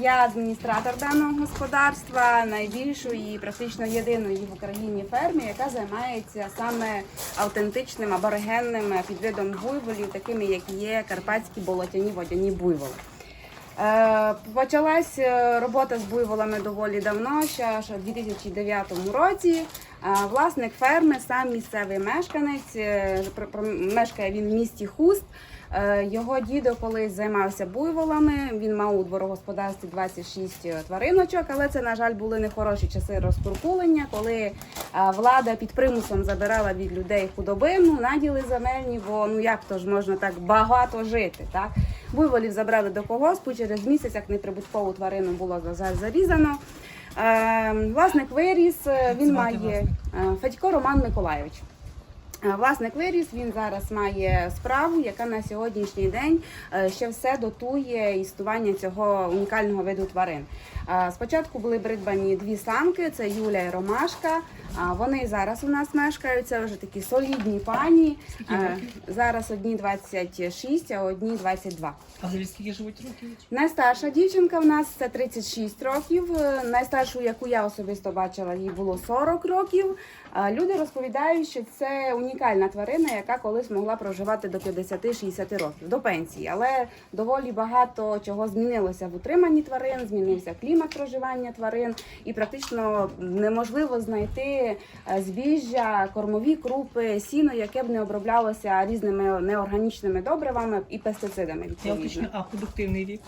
Я адміністратор даного господарства, найбільшої і практично єдиної в Україні ферми, яка займається саме автентичним аборигенним підвидом буйволів, такими як є карпатські болотяні водяні буйволи. Е, Почалась е, робота з буйволами доволі давно, ще аж у 2009 році. Е, Власник ферми, сам місцевий мешканець, мешкає він в місті Хуст. Е, Його дідо колись займався буйволами. Він мав у дворогосподарстві 26 твариночок, але це, на жаль, були нехороші часи розкуркулення, коли е, влада під примусом забирала від людей худобину, наділи земельні, бо ну як то ж можна так багато жити, так? Буйволів забрали до когоспу, через місяць, як неприбуткову тварину було за- зарізано. Е, Власник виріс, е, він має е, Федько Роман Миколайович. Е, Власник виріс, він зараз має справу, яка на сьогоднішній день е, ще все дотує існування цього унікального виду тварин. Е, Спочатку були придбані дві самки: це Юля і Ромашка. Вони зараз у нас мешкають, це вже такі солідні пані. Зараз одні 26, а одні 22. А скільки живуть років? Найстарша дівчинка в нас це 36 років. Найстаршу, яку я особисто бачила, їй було 40 років. Люди розповідають, що це унікальна тварина, яка колись могла проживати до 50-60 років до пенсії. Але доволі багато чого змінилося в утриманні тварин, змінився клімат проживання тварин, і практично неможливо знайти е, збіжжя, кормові крупи, сіно, яке б не оброблялося різними неорганічними добривами і пестицидами. Відповідно. а продуктивний вік?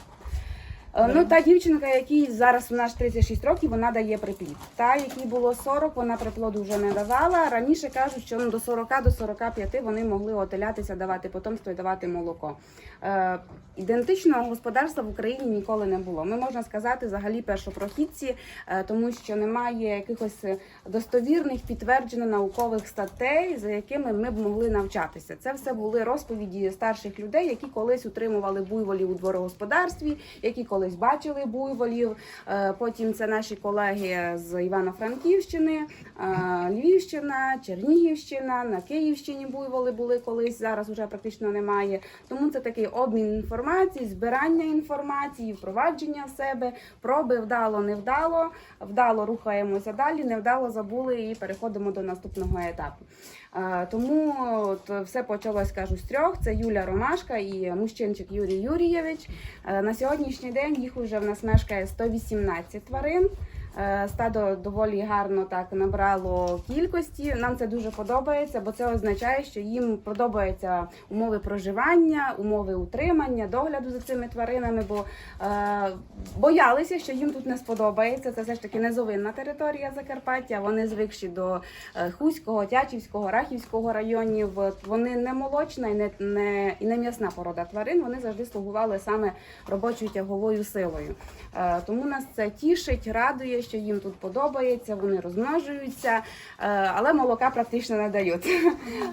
Е, Ну, та дівчинка, якій зараз у нас 36 років, вона дає приплід. Та, якій було 40, вона приплоду вже не давала. Раніше кажуть, що ну, до 40 до 45 вони могли отелятися, давати потомство і давати молоко. Е, ідентичного господарства в Україні ніколи не було. Ми можна сказати, взагалі першопрохідці, е, тому що немає якихось достовірних підтверджено наукових статей, за якими ми б могли навчатися. Це все були розповіді старших людей, які колись утримували буйволів у дворогосподарстві, які колись бачили буйволів. Е, Потім це наші колеги з Івано-Франківщини, е, Львівщина, Чернігівщина, на Київщині буйволи були колись, зараз вже практично немає. Тому це такий обмін інформації, збирання інформації, впровадження в себе, проби вдало, невдало, вдало, рухаємося далі, невдало забули і переходимо до наступного етапу. Е, Тому от все почалось, кажу, з трьох. Це Юля Ромашка і мужчинчик Юрій Юрійович. Е, На сьогоднішній день їх уже в нас мешкає 118 тварин. Е, Стадо доволі гарно так набрало кількості. Нам це дуже подобається, бо це означає, що їм подобаються умови проживання, умови утримання, догляду за цими тваринами, бо е, боялися, що їм тут не сподобається. Це все ж таки низовинна територія Закарпаття. Вони звикші до е, Хуського, Тячівського, Рахівського районів. Вони не молочна і не, не, і не м'ясна порода тварин. Вони завжди слугували саме робочою тяговою силою. Е, Тому нас це тішить, радує, що їм тут подобається, вони розмножуються, е, але молока практично не дають.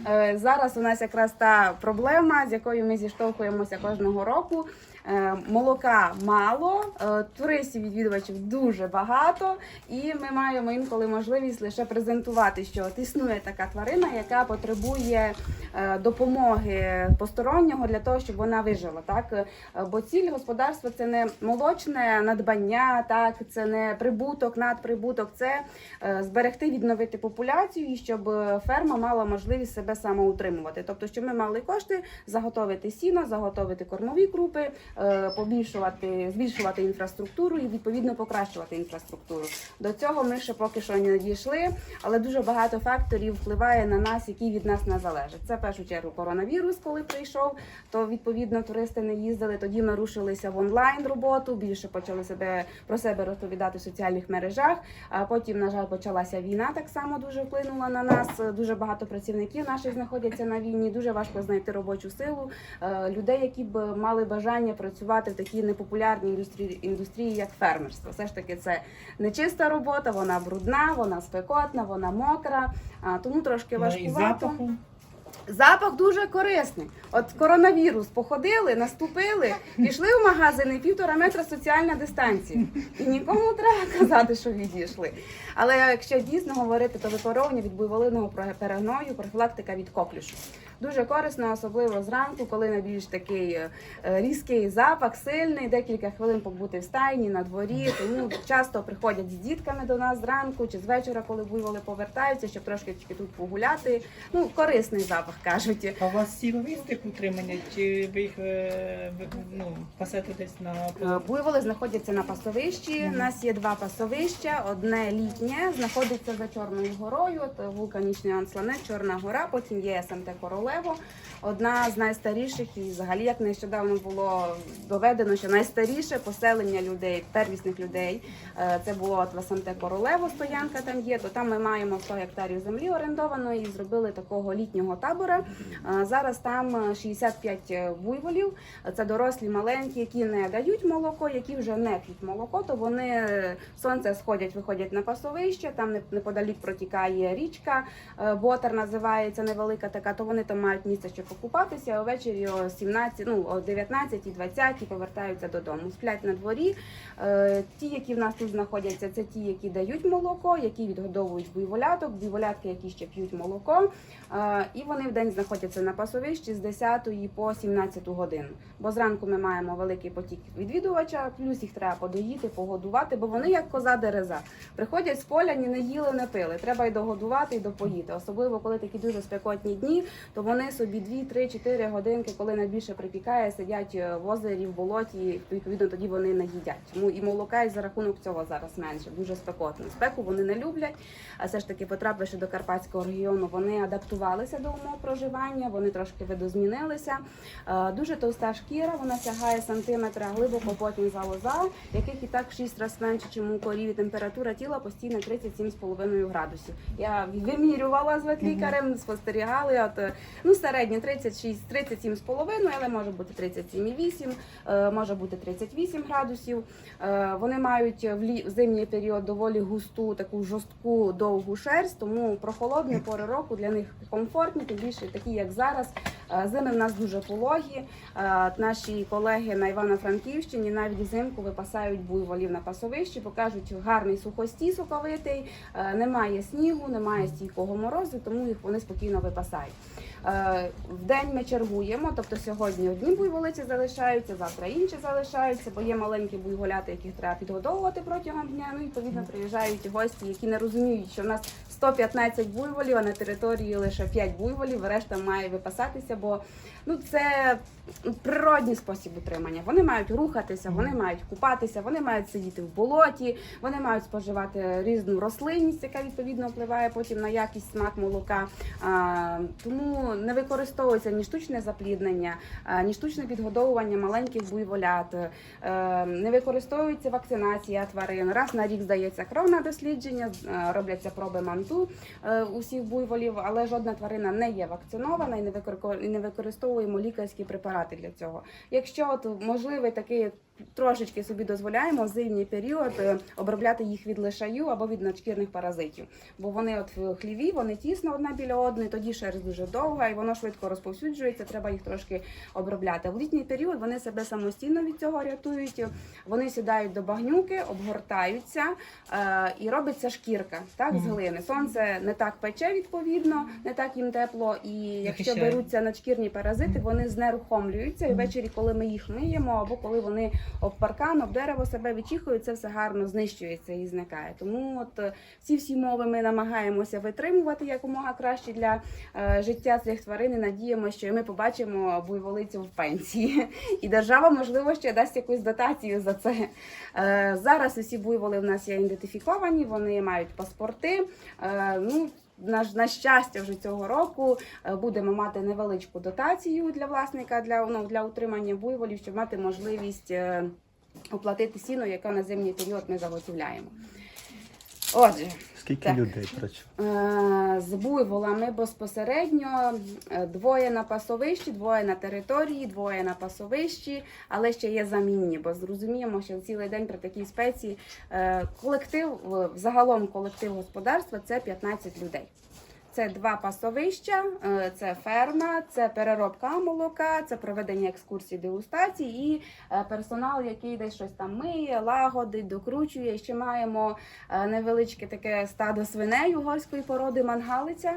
Е, Зараз у нас якраз та проблема, з якою ми зіштовхуємося кожного року. Е, Молока мало, е, туристів відвідувачів дуже багато, і ми маємо інколи можливість лише презентувати, що от існує така тварина, яка потребує е, допомоги постороннього для того, щоб вона вижила. Так бо ціль господарства це не молочне надбання, так це не прибуток, надприбуток, це зберегти, відновити популяцію, і щоб ферма мала можливість себе самоутримувати. Тобто, щоб ми мали кошти заготовити сіно, заготовити кормові крупи, побільшувати, збільшувати інфраструктуру і відповідно покращувати інфраструктуру. До цього ми ще поки що не дійшли, але дуже багато факторів впливає на нас, які від нас не залежать. Це в першу чергу коронавірус, коли прийшов, то відповідно туристи не їздили. Тоді ми рушилися в онлайн роботу, більше почали себе про себе розповідати в соціальних мережах. А потім, на жаль, почалася війна. Так само дуже вплинула на нас. Дуже багато працівників наших знаходяться на війні. Дуже важко знайти робочу силу е, людей, які б мали бажання працювати в такій непопулярній індустрії, індустрії, як фермерство. Все ж таки, це не чиста робота, вона брудна, вона спекотна, вона мокра. А, тому трошки важкувато. Запах дуже корисний. От коронавірус походили, наступили, пішли в магазини півтора метра соціальна дистанція. І нікому треба казати, що відійшли. Але якщо дійсно говорити, то випаровування від буйволиного перегною, профілактика від коклюшу. Дуже корисно, особливо зранку, коли найбільш такий е, різкий запах, сильний, декілька хвилин побути в стайні на дворі. Тому часто приходять з дітками до нас зранку чи з вечора, коли буйволи повертаються, щоб трошки тут погуляти. Ну, корисний запах кажуть. А у вас сівовий тип утримання, чи ви їх е, ну, пасете десь на Е, Буйволи знаходяться на пасовищі. У нас є два пасовища. Одне літнє знаходиться за Чорною горою. От вулканічний Ансланет, Чорна гора. Потім є СМТ Королево. Одна з найстаріших і взагалі як нещодавно було доведено, що найстаріше поселення людей, первісних людей. е, Це було от в СМТ Королево. Стоянка там є. То там ми маємо 100 гектарів землі орендованої і зробили такого літнього табора. Е, Зараз там е, 65 буйволів. Це дорослі маленькі, які не дають молоко, які вже не п'ють молоко, то вони е, сонце сходять, виходять на пасовище. Там неподалік протікає річка, ботер називається невелика така. То вони там мають місце, щоб покупатися. А ввечері о 17, ну о 19 20 повертаються додому. Сплять на дворі. Е, Ті, які в нас тут знаходяться, це ті, які дають молоко, які відгодовують буйволяток, буйволятки, які ще п'ють молоко. Е, І вони в день знаходяться на пасовищі з 10 по 17 годину. Бо зранку ми маємо великий потік відвідувача, плюс їх треба подоїти, погодувати, бо вони як коза дереза. Приходять з поля, ні не їли, не пили. Треба і догодувати, і допоїти. Особливо коли такі дуже спекотні дні, то вони собі 2, 3, 4 годинки, коли найбільше припікає, сидять е, в озері, в болоті. Відповідно, тоді вони не їдять. Тому і молока і за рахунок цього зараз менше. Дуже спекотно. Спеку вони не люблять. А все ж таки, потрапивши до Карпатського регіону, вони адаптувалися до умов проживання, вони трошки видозмінилися. Е, Дуже товста шкіра, вона сягає сантиметра, глибоко потім залоза, яких і так в 6 разів менше, ніж у корів. Температура тіла постійно 37,5 градусів. Я вимірювала з ветлікарем, спостерігали. Е, ну, середня 36, 37,5, але може бути 37,8, е, може бути 38 градусів. Е, Вони мають в зимній період доволі густу, таку жорстку довгу шерсть, тому прохолодні пори року для них комфортні, тим більше такі, як зараз. Е, Зими в нас дуже пологі. Е, Наші колеги на Івано-Франківщині навіть взимку випасають буйволів на пасовищі, покажуть гарний сухостій соковитий, е, немає снігу, немає стійкого морозу, тому їх вони спокійно випасають. В день ми чергуємо, тобто сьогодні одні буйволиці залишаються, завтра інші залишаються, бо є маленькі буйволяти, яких треба підгодовувати протягом дня. Ну і відповідно приїжджають гості, які не розуміють, що в нас 115 буйволів, а на території лише 5 буйволів, решта має випасатися, бо ну це природній спосіб утримання. Вони мають рухатися, вони мають купатися, вони мають сидіти в болоті, вони мають споживати різну рослинність, яка відповідно впливає потім на якість смак молока. А, тому не використовується ні штучне запліднення, ні штучне підгодовування маленьких буйволят, е, не використовується вакцинація тварин. Раз на рік здається кров на дослідження, е, робляться проби манту е, усіх буйволів, але жодна тварина не є вакцинована і не використовуємо лікарські препарати для цього. Якщо от можливий такий трошечки собі дозволяємо в зимній період е, обробляти їх від лишаю або від надшкірних паразитів, бо вони от в хліві, вони тісно одна біля одної, тоді шерсть дуже довга і воно швидко розповсюджується. Треба їх трошки обробляти. В літній період вони себе самостійно від цього рятують. Вони сідають до багнюки, обгортаються е, і робиться шкірка так з глини. Сонце не так пече відповідно, не так їм тепло. І якщо беруться надшкірні паразити, вони знерухомлюються. І ввечері, коли ми їх миємо, або коли вони об паркан, об дерево себе відчихують, це все гарно знищується і зникає. Тому от е, ці всі мови ми намагаємося витримувати якомога краще для е, життя цих тварин. І надіємося, що ми побачимо буйволицю в пенсії, і держава можливо ще дасть якусь дотацію за це. Е, зараз усі буйволи в нас є ідентифіковані, вони мають паспорти. Е, ну на, на щастя, вже цього року е, будемо мати невеличку дотацію для власника для, ну, для утримання буйволів, щоб мати можливість е, оплатити сіно, яке на зимній період ми заготовляємо. Отже, Скільки Так. людей працює? Е, З буйволами безпосередньо е, двоє на пасовищі, двоє на території, двоє на пасовищі, але ще є замінні, бо зрозуміємо, що цілий день при такій спеції е, колектив, загалом колектив господарства це 15 людей. Це два пасовища, е, це ферма, це переробка молока, це проведення екскурсій, дегустацій і е, персонал, який десь щось там миє, лагодить, докручує. Ще маємо е, невеличке таке стадо свиней угорської породи мангалиця.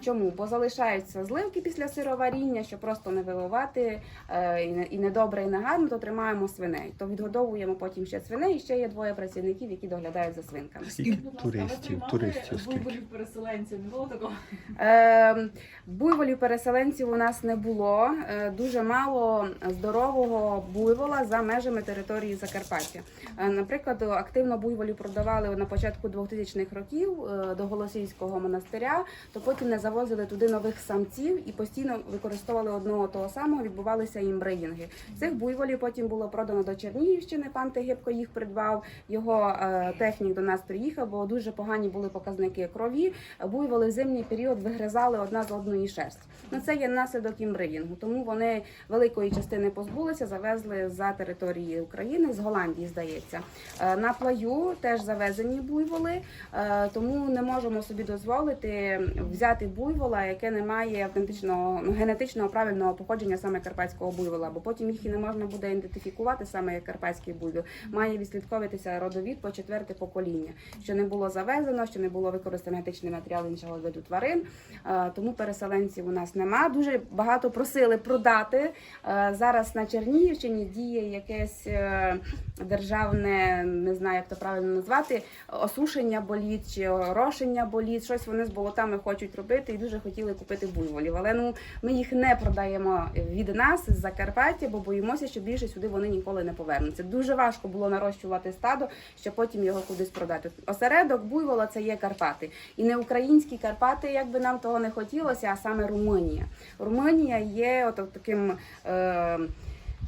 Чому? Бо залишаються зливки після сироваріння, щоб просто не виливати е, і не- і недобре, і не гарно, то тримаємо свиней. То відгодовуємо потім ще свиней, і ще є двоє працівників, які доглядають за свинками. Скільки туристів, туристів? Буйволів переселенців, не було такого? Е, буйволів переселенців у нас не було. Е, дуже мало здорового буйвола за межами території Закарпаття. Е, наприклад, активно буйволів продавали на початку 2000-х років е, до Голосіївського монастиря, то потім не завозили туди нових самців і постійно використовували одного того самого, відбувалися імбреїнги. Цих буйволів потім було продано до Чернігівщини. Пан Тегибко їх придбав. Його е, технік до нас приїхав, бо дуже погані були показники крові. Буйволи в зимній період вигризали одна з одної шерсть. Ну це є наслідок імбриїнгу. Тому вони великої частини позбулися, завезли за території України з Голландії, здається. Е, На плаю теж завезені буйволи, е, тому не можемо собі дозволити взяти буйвола, яке не має автентичного ну, генетичного правильного походження саме карпатського буйвола, бо потім їх і не можна буде ідентифікувати саме як карпатський буйвол. Має відслідковуватися родовід по четверте покоління, що не було завезено, що не було використано генетичний матеріал іншого виду тварин. Е, Тому переселенців у нас нема. Дуже багато просили продати. Е, Зараз на Чернігівщині діє якесь е, державне, не знаю, як то правильно назвати, осушення боліт чи орошення боліт. Щось вони з болотами хочуть робити і дуже хотіли купити буйволів. Але ну ми їх не продаємо від нас з Закарпаття, бо боїмося, що більше сюди вони ніколи не повернуться. Дуже важко було нарощувати стадо, щоб потім його кудись продати. Осередок буйвола це є Карпати, і не українські Карпати, як би нам того не хотілося, а саме Румунія. Румунія є от таким. Е-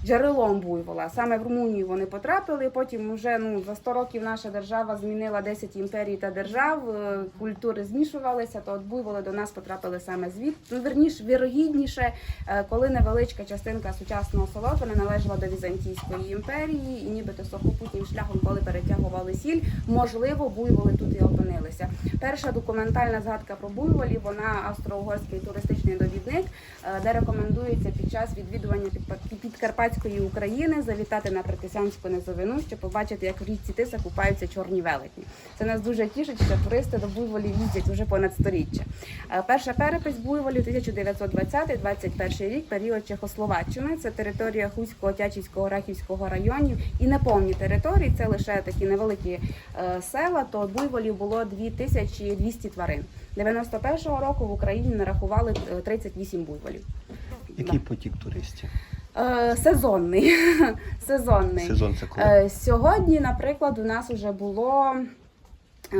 Джерелом буйвола. Саме в Румунію вони потрапили. Потім вже ну за 100 років наша держава змінила 10 імперій та держав. е, Культури змішувалися. То от буйволи до нас потрапили саме звід. Ну вірніш, вірогідніше, е, коли невеличка частинка сучасного Солотвина належала до Візантійської імперії, і нібито сухопутнім шляхом, коли перетягували сіль, можливо, буйволи тут і опинилися. Перша документальна згадка про буйволів, вона австро-угорський туристичний довідник, е, де рекомендується під час відвідування Підпа- Підкарпатської України завітати на Притисянську низовину, щоб побачити, як в річці Тиса купаються чорні велетні. Це нас дуже тішить, що туристи до буйволів їздять вже понад сторіччя. Е, Перша перепись буйволів 1920-21 рік, період Чехословаччини. Це територія Хуського, Тячівського, Рахівського районів і неповні території. Це лише такі невеликі е, села. То буйволів було 2200 тварин. 91-го року в Україні нарахували е, 38 буйволів. Який потік туристів? Е, Сезонний. Сезонний. Сезон це коли? Е, Сьогодні, наприклад, у нас вже було е,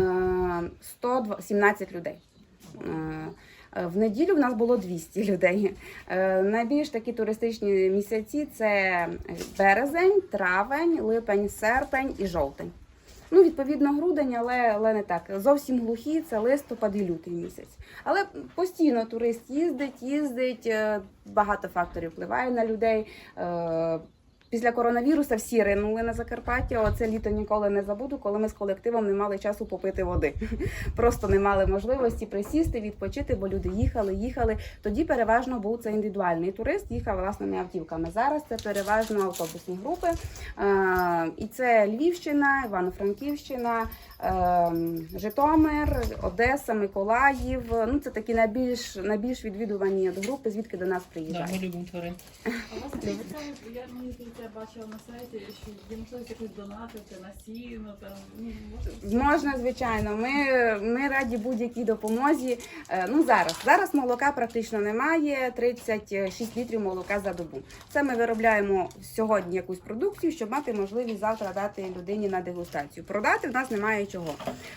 117 людей. Е, е, В неділю в нас було 200 людей. Е, Найбільш такі туристичні місяці це березень, травень, липень, серпень і жовтень. Ну, відповідно, грудень, але, але не так. Зовсім глухі це листопад і лютий місяць. Але постійно турист їздить, їздить, е, багато факторів впливає на людей. Після коронавіруса всі ринули на Закарпаття. Оце літо ніколи не забуду, коли ми з колективом не мали часу попити води. Просто не мали можливості присісти, відпочити, бо люди їхали, їхали. Тоді переважно був це індивідуальний турист, їхав власними автівками. Зараз це переважно автобусні групи. Е, І це Львівщина, Івано-Франківщина, е, Житомир, Одеса, Миколаїв. Ну це такі найбільш найбільш відвідувані групи, звідки до нас Да, ми любимо тварин. Я бачила на сайті, що є якось донатити на сіно, там, ну, Можна, звичайно. Ми, ми раді будь-якій допомозі. Е, Ну зараз зараз молока практично немає. 36 літрів молока за добу. Це ми виробляємо сьогодні якусь продукцію, щоб мати можливість завтра дати людині на дегустацію. Продати в нас немає чого.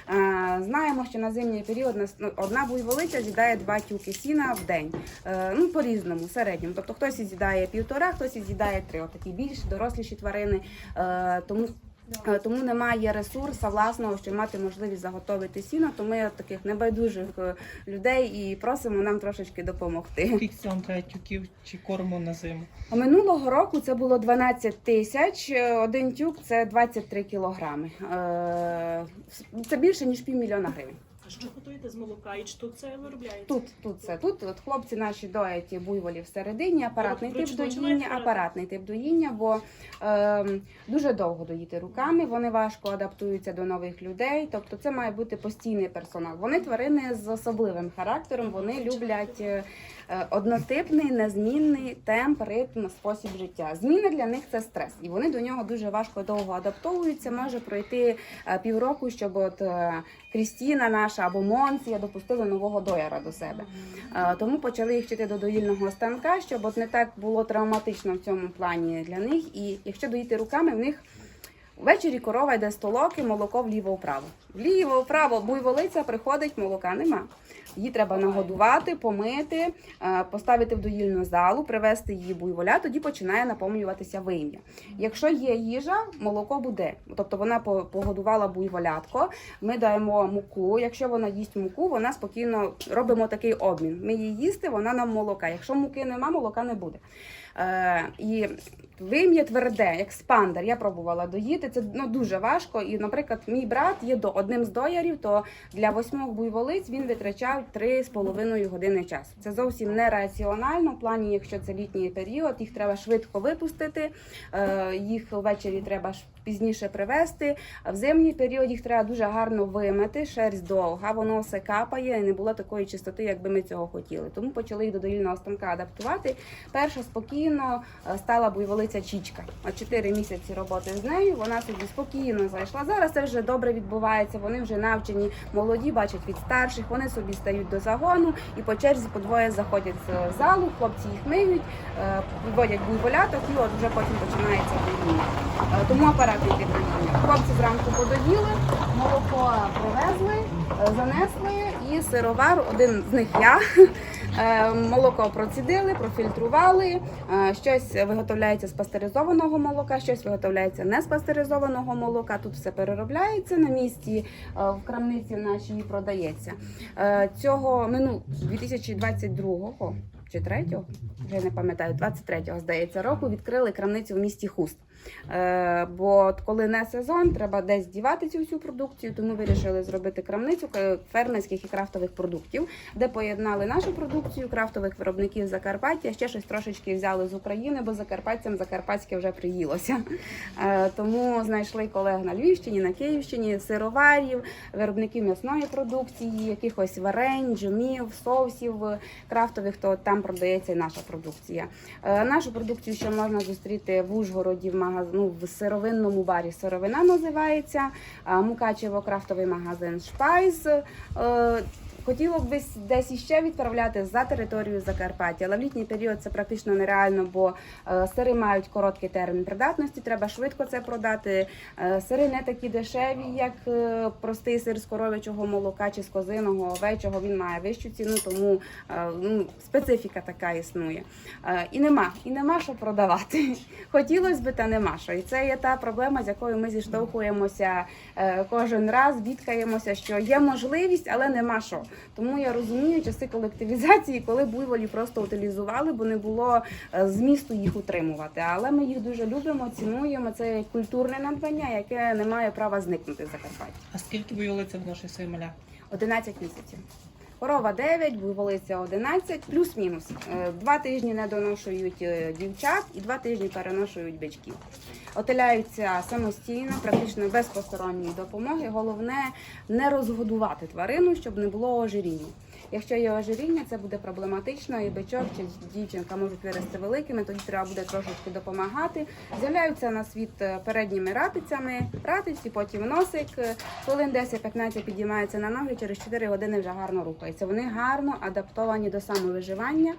Е, Знаємо, що на зимній період ну, одна буйволиця з'їдає два тюки сіна в день. Е, Ну по різному, середньому. Тобто хтось з'їдає півтора, хтось з'їдає три. Отакі більш доросліші тварини. Е, Тому Е, Тому немає ресурсу власного, щоб мати можливість заготовити сіно. То ми таких небайдужих е, людей і просимо нам трошечки допомогти. Скільки вам треба тюків чи корму на зиму? Минулого року це було 12 тисяч. Один тюк це 23 кілограми. Це більше ніж півмільйона гривень. А що готуєте з молока? І чи тут це виробляється? Тут, тут це. Тут от хлопці наші доять буйволів всередині, апаратний тип доїння, апаратний тип доїння, бо е, дуже довго доїти руками, вони важко адаптуються до нових людей. Тобто це має бути постійний персонал. Вони тварини з особливим характером, вони люблять е, однотипний, незмінний темп, ритм, спосіб життя. Зміни для них це стрес, і вони до нього дуже важко довго адаптовуються. Може пройти е, півроку, щоб от е, Крістіна наша або Монсія допустили нового дояра до себе. Е, Тому почали їх вчити до доїльного станка, щоб от не так було травматично в цьому плані для них. І якщо доїти руками, в них ввечері корова йде з толоки, молоко вліво-вправо. Вліво-вправо, буйволиця приходить, молока нема. Її треба нагодувати, помити, е, поставити в доїльну залу, привезти її буйволя, тоді починає наповнюватися вим'я. Якщо є їжа, молоко буде. Тобто вона погодувала буйволятко, ми даємо муку. Якщо вона їсть муку, вона спокійно робимо такий обмін. Ми її їсти, вона нам молока. Якщо муки нема, молока не буде. Е, і вим'я тверде, як спандер. Я пробувала доїти. Це ну, дуже важко. І, наприклад, мій брат є до одним з доярів, то для восьмох буйволиць він витрачав 3,5 години часу. Це зовсім не раціонально. В плані, якщо це літній період, їх треба швидко випустити, е, їх ввечері треба пізніше привезти. В зимній період їх треба дуже гарно вимити, шерсть довга, воно все капає, і не було такої чистоти, як би ми цього хотіли. Тому почали їх до доїльного станка адаптувати. Перша спокійно е, стала буйволиця Чічка. А 4 місяці роботи з нею вона собі спокійно зайшла. Зараз це вже добре відбувається. Вони вже навчені, молоді, бачать від старших. Вони собі стають до загону і по черзі по двоє заходять з залу. Хлопці їх миють, е, виводять буйволяток, і от вже потім починається доїння. Е, Тому апаратний тип доїння. Хлопці зранку подоїли, молоко привезли, е, занесли і сировар, один з них я. Е, Молоко процідили, профільтрували. е, Щось виготовляється з пастеризованого молока, щось виготовляється не з пастеризованого молока. Тут все переробляється на місці е, в крамниці нашій продається. Цього минулого 2022 чи 3-го, вже не пам'ятаю, 23-го, здається, року відкрили крамницю в місті Хуст. Е, бо коли не сезон, треба десь дівати цю всю продукцію, тому вирішили зробити крамницю фермерських і крафтових продуктів, де поєднали нашу продукцію крафтових виробників Закарпаття, ще щось трошечки взяли з України, бо закарпатцям закарпатське вже приїлося. Е, тому знайшли колег на Львівщині, на Київщині, сироварів, виробників м'ясної продукції, якихось варень, джемів, соусів крафтових, то там продається і наша продукція. Е, Нашу продукцію ще можна зустріти в Ужгороді в магаз... ну, в сировинному барі. Сировина називається Мукачево крафтовий магазин Шпайз. Хотіло б десь- іще відправляти за територію Закарпаття, але в літній період це практично нереально, бо е, сири мають короткий термін придатності, треба швидко це продати. Е, Сири не такі дешеві, як е, простий сир з коров'ячого молока чи з козиного, овечого. Він має вищу ціну, тому ну, специфіка така існує. І нема, і нема що продавати. Хотілося б, та нема що. І це є та проблема, з якою ми зіштовхуємося кожен раз, бідкаємося, що є можливість, але нема що. Тому я розумію часи колективізації, коли буйволі просто утилізували, бо не було е, змісту їх утримувати. Але ми їх дуже любимо, цінуємо. Це культурне надбання, яке не має права зникнути в Закарпатті. А скільки буйволиця виношує своє маля? 11 місяців. Корова 9, буйволиця 11, плюс-мінус. Е, Два тижні не доношують е, дівчат і два тижні переношують бичків. Отеляються самостійно, практично без посторонньої допомоги. Головне не розгодувати тварину, щоб не було ожиріння. Якщо є ожиріння, це буде проблематично, і бичок чи дівчинка можуть вирости великими, тоді треба буде трошечки допомагати. З'являються на світ е, передніми ратицями, ратиці, потім носик. Е, Хвилин 10-15 підіймаються на ноги, через 4 години вже гарно рухаються. Вони гарно адаптовані до самовиживання.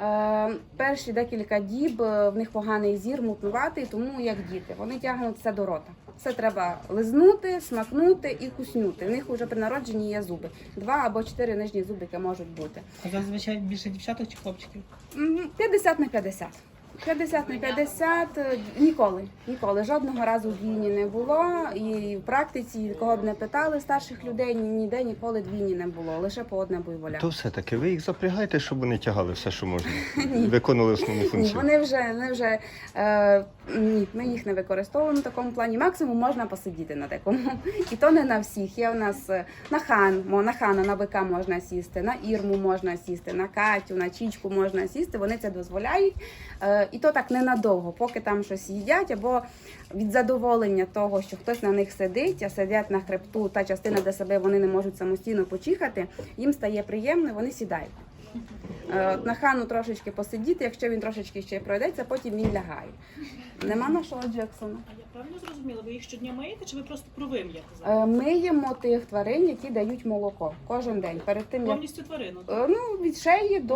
Е, перші декілька діб в них поганий зір, мутнуватий, тому як діти. Вони тягнуть все до рота. Все треба лизнути, смакнути і куснути. В них вже при народженні є зуби. Два або чотири нижні зубики можуть бути. А зазвичай більше дівчаток чи хлопчиків? М, 50 на 50. 50 на 50 е, ніколи, ніколи. Жодного разу двійні не було. І в практиці, кого б не питали старших людей, ніде ніколи двійні не було, лише по одне буйволя. То все-таки ви їх запрягаєте, щоб вони тягали все, що можна. Виконували основну Ні, функцію. вони вже, вони вже е, Ні, ми їх не використовуємо в такому плані. Максимум можна посидіти на такому. І то не на всіх. Є у нас е, на хан, на хана, на бика можна сісти, на ірму можна сісти, на Катю, на чічку можна сісти. Вони це дозволяють. Е, І то так ненадовго, поки там щось їдять, або від задоволення того, що хтось на них сидить, а сидять на хребту, та частина, де себе вони не можуть самостійно почихати, їм стає приємно, вони сідають. Е, От на хану трошечки посидіти, якщо він трошечки ще пройдеться, потім він лягає. Нема нашого Джексона. Правильно зрозуміла? Ви їх щодня миєте, чи ви просто про вим'я казали? Е, Ми тих тварин, які дають молоко кожен день. Перед тим як Повністю тварину. Е, ну від шиї до,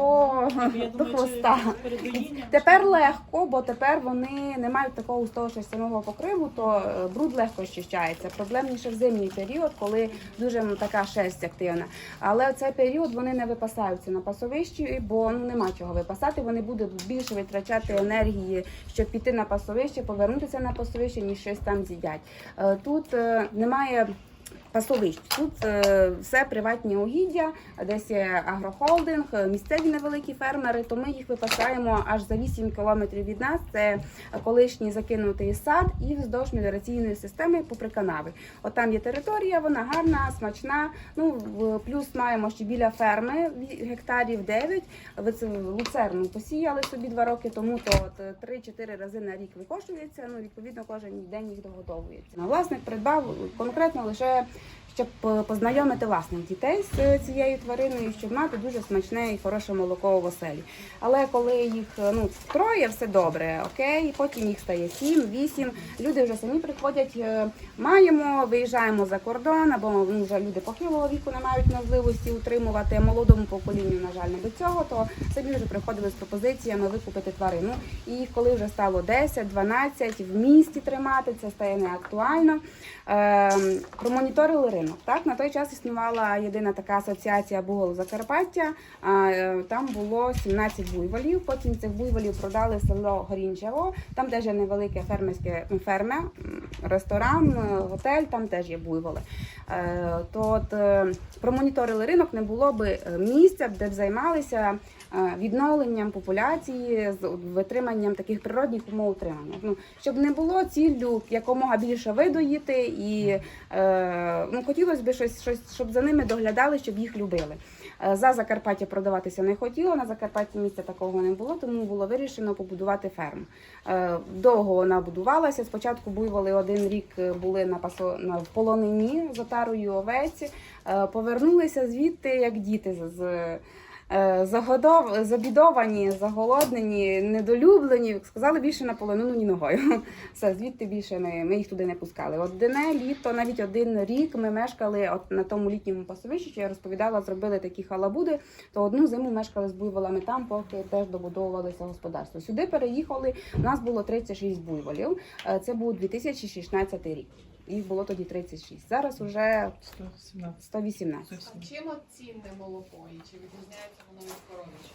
Я до думаю, хвоста. чи. Тепер легко, бо тепер вони не мають такого густого шерстяного покриву, то е, бруд легко щищається. Проблемніше в зимній період, коли дуже м, така шерсть активна. Але в цей період вони не випасаються на пасовищі, бо ну нема чого випасати. Вони будуть більше витрачати енергії, щоб піти на пасовище, повернутися на пасовище, щось там з'їдять. Е, Тут е, немає. Пасовищ. Тут е, все приватні угіддя, десь є агрохолдинг, е, місцеві невеликі фермери, то ми їх випасаємо аж за 8 кілометрів від нас. Це колишній закинутий сад і вздовж меліораційної системи попри канави. От там є територія, вона гарна, смачна. Ну плюс маємо ще біля ферми гектарів 9. Ви це луцерну посіяли собі два роки тому, то от е, 3-4 рази на рік викошується. Ну відповідно кожен день їх доготовується. Ну, Власник придбав конкретно лише щоб е, познайомити власних дітей з е, цією твариною, щоб мати дуже смачне і хороше молоко у оселі. Але коли їх е, ну троє, все добре, окей, потім їх стає сім, вісім. Люди вже самі приходять. Маємо, виїжджаємо за кордон, або ну, вже люди похилого віку не мають можливості утримувати. Молодому поколінню, на жаль, не до цього, то самі вже приходили з пропозиціями викупити тварину. І коли вже стало 10-12, в місті тримати, це стає неактуально. Ем, Промоніторили ринок. Так на той час існувала єдина така асоціація Бугол Закарпаття. Е, Там було 17 буйволів. Потім цих буйволів продали в село Горінчево. Там теж є невелике фермерське ферме, ресторан, е, готель. Там теж є буйволи. Е, То промоніторили ринок, не було би місця, де б займалися відновленням популяції з витриманням таких природних умов утримання. Ну щоб не було ціллю якомога більше видоїти, і ну хотілося б щось, щось, щоб за ними доглядали, щоб їх любили. Е, За Закарпаття продаватися не хотіло. На Закарпатті місця такого не було, тому було вирішено побудувати ферму. Е, Довго вона будувалася. Спочатку буйволи один рік е, були на пасо на полонині з отарою овець. Е, Повернулися звідти як діти з. Е, Загодов, забідовані, заголоднені, недолюблені, сказали більше на полонину ні ногою. Все, звідти більше ми, ми їх туди не пускали. Одне літо, навіть один рік ми мешкали от на тому літньому пасовищі, що я розповідала, зробили такі халабуди, то одну зиму мешкали з буйволами там, поки теж добудовувалося господарство. Сюди переїхали. У нас було 36 буйволів. Е, Це був 2016 рік. Їх було тоді 36. Зараз уже 117. 118. Зовсім. Чим от цінне молоко і чи відрізняється воно від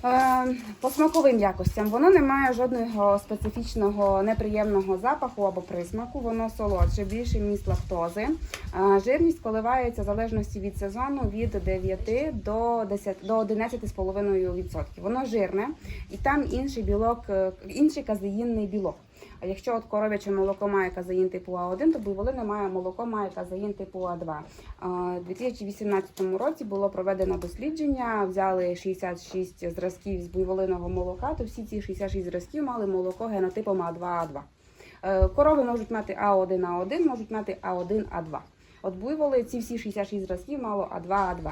коров'ячого? Е, По смаковим якостям воно не має жодного специфічного неприємного запаху або присмаку. Воно солодше, більше міст лактози. Е, Жирність коливається в залежності від сезону від 9 до 10 до 11,5%. Воно жирне і там інший білок, е, інший казеїнний білок. А якщо от коров'яче молоко має казеїн типу А1, то буйволине має молоко має казеїн типу А2. У 2018 році було проведено дослідження, взяли 66 зразків з буйволиного молока, то всі ці 66 зразків мали молоко генотипом А2А2. Е, Корови можуть мати А1А1, можуть мати А1А2. От буйволи ці всі 66 зразків мало А2А2.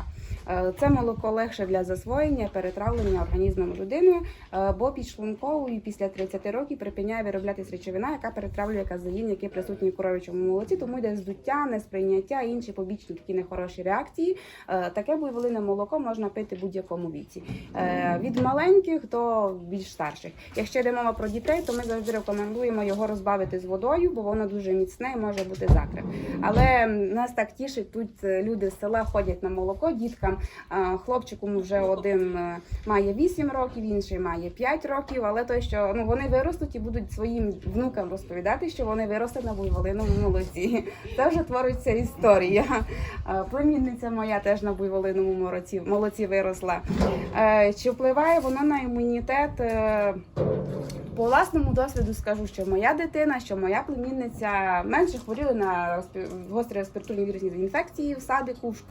Е, Це молоко легше для засвоєння, перетравлення організмом людини, е, бо підшлунковою після 30 років припиняє вироблятись речовина, яка перетравлює казеїн, який присутній в коров'ячому молоці, тому йде здуття, несприйняття, інші побічні такі нехороші реакції. Е, Таке буйволине молоко можна пити в будь-якому віці. Від маленьких до більш старших. Якщо йде мова про дітей, то ми завжди рекомендуємо його розбавити з водою, бо воно дуже міцне і може бути закрив. Але нас так тішить. Тут е, люди з села ходять на молоко діткам. Хлопчику вже один е, має 8 років, інший має 5 років. Але той, що ну вони виростуть і будуть своїм внукам розповідати, що вони виросли на буйволиному молоці. Це вже твориться історія. Племінниця моя теж на буйволиному молоці, молоці виросла. Е, Чи впливає воно на імунітет? По власному досвіду скажу, що моя дитина, що моя племінниця менше хворіли на гострі респіраторні вірусні інфекції в садику, в школі.